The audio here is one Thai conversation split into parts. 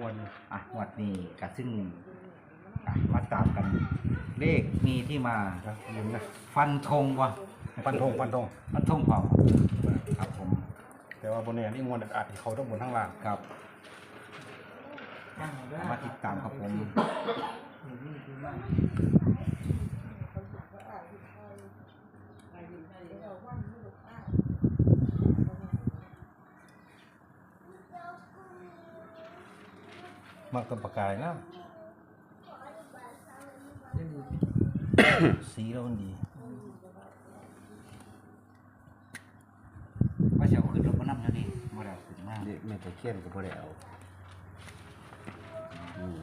งวันนี้อะงวดนี้ก็ซึ่งอะมาตามกัน เลขมีที่มานะลืมนะฟันธงวะฟันธงฟันธงฟันธงเปล่าครับผม แต่ว่าบนเนี่ยนี่งวดอาจจะเขาต้องบนทั้งล่างครับมาติดตามครับผม มักต้นปากกายนะสีแล้วมันดีว่าจะเอาขึ้นรถมานั่งแล้วนี่มาแล้วขึ้นมากเด็กไม่ตะเคียนก็บ่ได้เอาอืม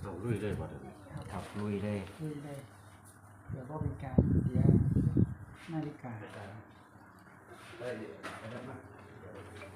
เอาลุยเลยบ่ได้ครับลุยเลย คุยเลยเดี๋ยวก็เป็นการเสียนาฬิกา 可以打开电。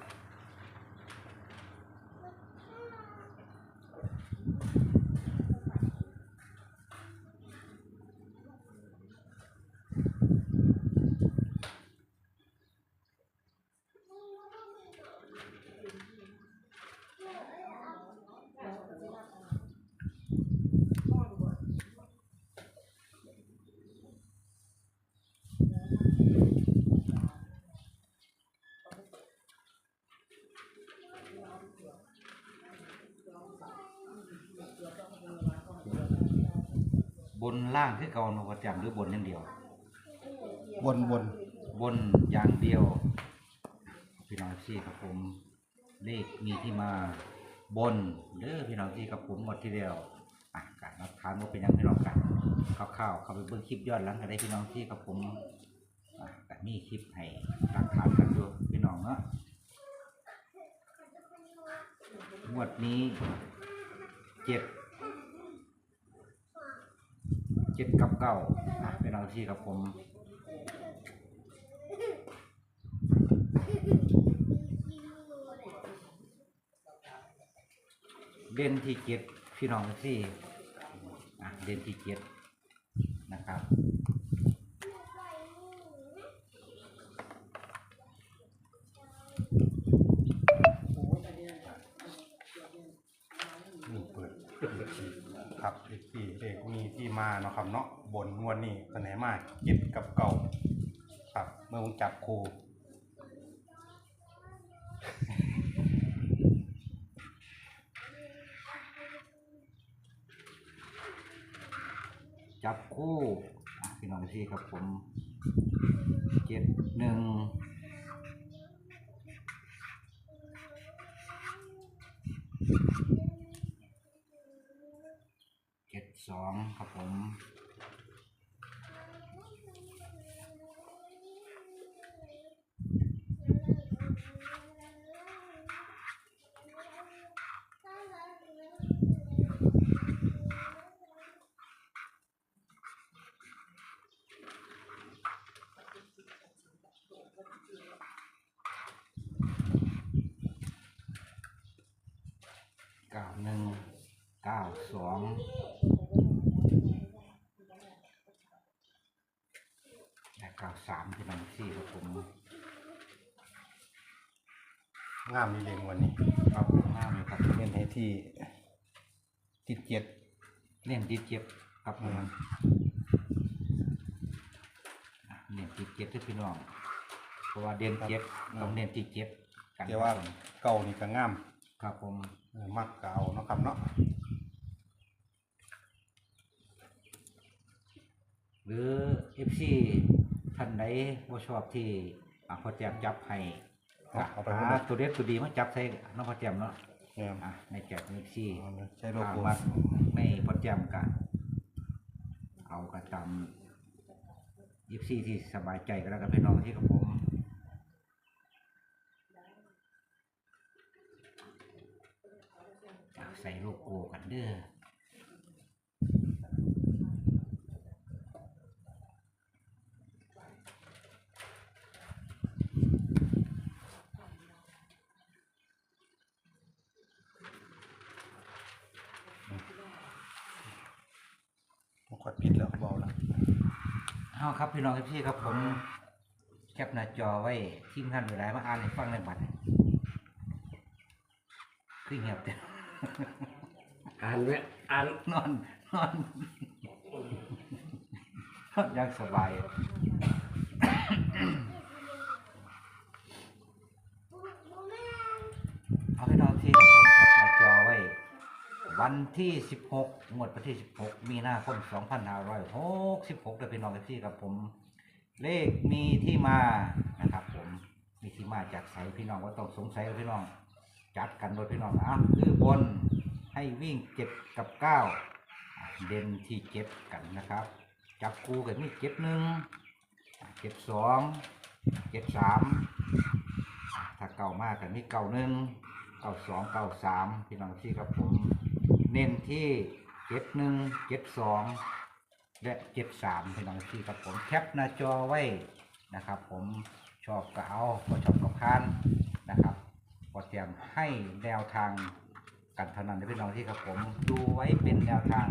บนล่างคือเก่ามาประจำหรือบนอย่างเดียว บนบนบนอย่างเดียวพี่น้องที่ครับผมเลขมีที่มาบนเด้อพี่น้องที่กับผมหมดที่เดียวอะการรับทานว่าเป็นหยังพี่น้องกันคร่าวๆเข้าไปเบิ่งคลิปย้อนหลังกันได้พี่น้องที่กับผมอะแต่มีคลิปให้รับทานกันดูพี่น้องเนาะงวดนี้เจ็ดเจ็ดกับเก้าอะพี่น้องที่ครับผมเด่นที่เจ็ดพี่น้องที่อะเด่นที่เจ็ดนะครับ นี่เปิด ครับเลขที่เลขมีที่มาเนาะครับเนาะบนงวดนี้ตัวไหนมาเจ็ดกับเก่าครับเมื่อผมจับครูจับคู่พี่น้องที่ครับผมเจ็ดหนึ่งเจ็ด สองครับผมเก้าหนึ่งเก้าสองและ เก้าสามพี่น้องที่ครับผมงามดีเลงวันนี้ครับห้ามเลยครับเล่นให้ที่ติดเจ็ดเล่นติดเจ็บครับผมอืมอะเล่นติดเจ็บที่พี่น้องเพราะว่าเด่นเจ็บต้องเล่นติดเจ็บกันแต่ว่าเก่านี่ก็งามครับผมเออมักเก่าเนาะครับเนาะหรือเอฟซี ท่านใดว่าชอบที่อะพอแจมจับให้เอาเอาไปหาให้หมดตัวเด็ดตัวดีมาจับใส่น้องพอแจมเนาะเนี่ยอะในแจกเอฟซีเอาเลยใช้โลโก้มัดไม่พอแจมกัน เอากระตำเอฟซีที่สบายใจก็แล้วกันพี่น้องที่กับผมอะใส่โลโก้กันเด้อ ผมกดผิดแล้ว เบาแล้วเอาครับพี่น้องพี่ครับผมแคปหน้าจอไว้ทีมงานเวลามาอ่านให้ฟังในบัดนี้คือเงียบเด้ออ่านไว้อ่านนอนนอนนอนอยังสบาย วันที่ 16งวดวันที่ 16 มีนาคม 2566เดือนพี่น้องที่กับผม เลขมีที่มานะครับ ผมมีที่มาจากไสพี่น้องว่าต้องสงสัยว่าพี่น้อง จัดกันโดยพี่น้องอะคือบนให้วิ่งเจ็ดกับเก้าเด่นที่เจ็ดกันนะครับ จับคู่กันมีเจ็ดหนึ่งเจ็ดสองเจ็ดสามถ้าเก่ามากกันมีเก่าหนึ่งเก่าสองเก่าสามพี่น้องที่ครับผม เน้นที่เจ็ดหนึ่งเจ็ดสองและเจ็ดสามพี่น้องที่ครับผมแคปหน้าจอไว้นะครับ ผมชอบก็เอาก็ชอบก็พานนะครับพอเตรียมให้แนวทางกันเท่านั้นนะพี่น้องที่ครับผมดูไว้เป็นแนวทาง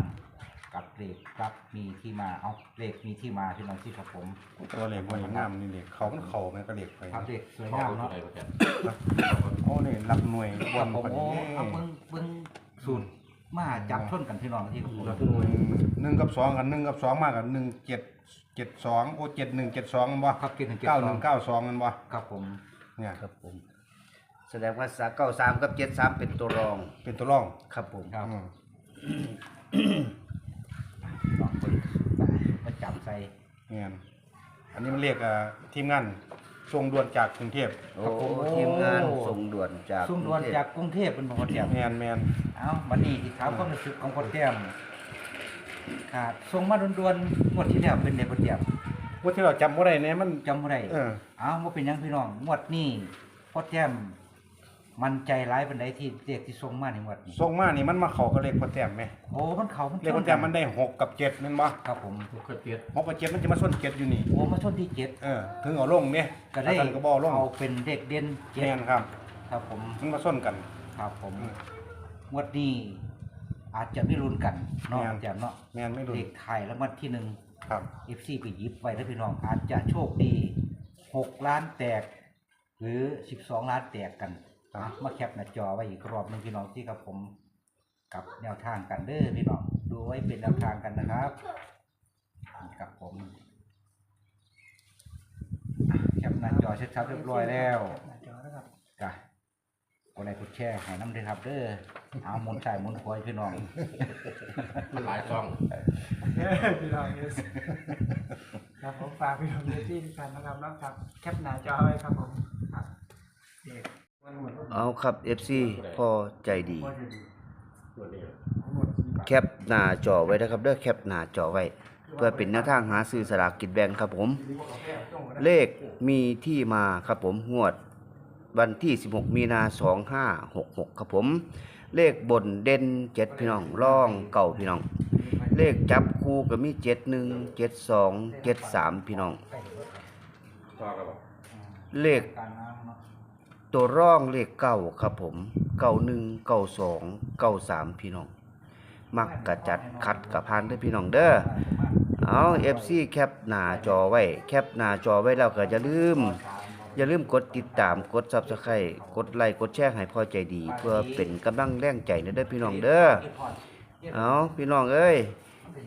กับเลขครับมีที่มาเอาเลขมีที่มาพี่น้องที่ครับผมตัวเหล็กมันงามนี่เหล็กเขามันเข่ามันก็เหล็กไปครับเลขสวยงามเนาะโอ้นี่รับหน่วยบครับนผมปานโอ้นี้เอาเบิ้งเบิ้งสูตร มาจับชนกันพี่น้องที่ครับผมหน่วยหนึ่งกับสองกันหนึ่งกับสองมากกันหนึ่งเจ็ดเจ็ดสองโอ้เจ็ดหนึ่งเจ็ดสองกันบ่ครับเกินถึงเจ็ดเก้าสหอนึ่งงเก้าสองกันบ่ครับผมเนี่ยครับผม แสดงว่าสาเก้าสามกับเจ็ดสามเป็นตัวรอง เป็นตัวร่องครับผม ครับอืมลองเบิ้งมาจับใส่เนี่ยอันนี้มันเรียกอ่าทีมงาน ส่งด่วนจากกรุงเทพโอ้ทีมงานส่งด่วนจากซุ่มดวนจากกรุงเทพเป็นพอเตรียมแมนแมนเอาวันนี้ที่ถามความรู้สึกของพอเตรียมขาดส่งมาด่วนๆงวดที่แล้วเป็นในพอเตรียมว่าที่เราจำว่าได้เนี่ยมันจำบ่ได้เออ เอาว่าเป็นหยังพี่น้องงวดนี้พอแจ่ม มันใจร้ายเป็นไดที่เรียกที่ส่งมาในงวดนี้ส่งมานี่มันมาเข้ากับเลขโปรแกรมไหมโอ้มันเขามันเลขโปรแกรมมันได้หกกับเจ็ดแม่นบ่ครับผมก็เจ็ดหกกับเจ็ดมันจะมาส้นเจ็ดอยู่นี่โอ้มาชนที่เจ็ดเออถึงเอาลงเนี่ยก็ได้อาจารย์ก็บอกลงเอาเป็นเด็กเด่นเจ็แมดนครับ ครับผมมันมาส้นกัน ครับผมอืมงวดนี้อาจจะไม่รุนกันเนาะแม่นแจ่มเนาะแมนไม่รุนเด็กไทยแล้ววันที่หนึ่งครับเอฟซีไปหยิบไว้แล้วพี่น้องอาจจะโชคดีหกล้านแตก หรือสิบสองล้านแตกกันครับ อะมาแคปหน้าจอไว้อีกรอบหนึงพี่น้องที่ครับผมกับแนวทางกันเด้อพี่น้องดูไว้เป็นแนวทางกันนะครับนี่ครับผมอะแคปหน้าจอชัดๆเรียบร้อยแล้วหน้าจอแล้วครับจ้ะกดไลค์กดแชร์ให้น้ำด้วยครับเด้อเอาหมุนใส่หมุนควยพี่น้อง มันหลายซอง พี่น้องเอสครับผมฝากพี่น้องเอสที่ทุกท่านนะครับแล้วครับแคปหน้าจอไว้ครับผมครับเด็กวันหมด เอาครับ FC พอใจดีพอจะดี แคปหน้าจอไว้นะครับเด้อแคปหน้าจอไว้ เพื่อเป็นแนวทางหาซื้อสลากกินแบ่งครับผม เลขมีที่มาครับผมงวด วันที่ 16 มีนา2566 ครับผม เลขบนเด่น7พี่น้องร่องเก่าพี่น้อง เลขจับคู่ก็มี71 72 73พี่น้อง เลขการน้ำเนาะ ตัวร่องเลขเก้าครับผมเก้าหนึ่งเก้าสองเก้าสามพี่น้อง มักกะจัดคัดกะพานด้อพี่น้องเด้อเอา FC แคปหน้าจอไว้ แคปหน้าจอไว้แล้วก็อย่าลืม อย่าลืมกดติดตามกด Subscribe กดไลค์กดแชร์ให้พอใจดี เพื่อเป็นกำลังแรงใจนะเด้อพี่น้องเด้อเอาพี่น้องเอ้ย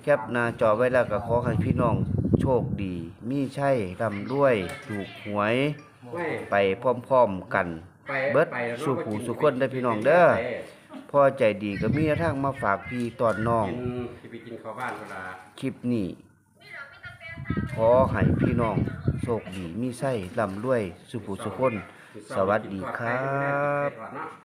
แคปหน้าจอไว้แล้วก็ขอให้พี่น้องโชคดี มีใช่ร่ำรวย ถูกหวย ไปพร้อมๆกัน เบิดสู่ผู้สุคนได้อพี่น้องเด้อพอใจดีก็มีทางมาฝากพี่ตอนน้องกินที่ไปกินข้าวบ้านเวลาคลิปนี้ขอให้พี่น้องโชคดีมีไส้ร่ำรวยสุผู้สุคน สวัสดีครับ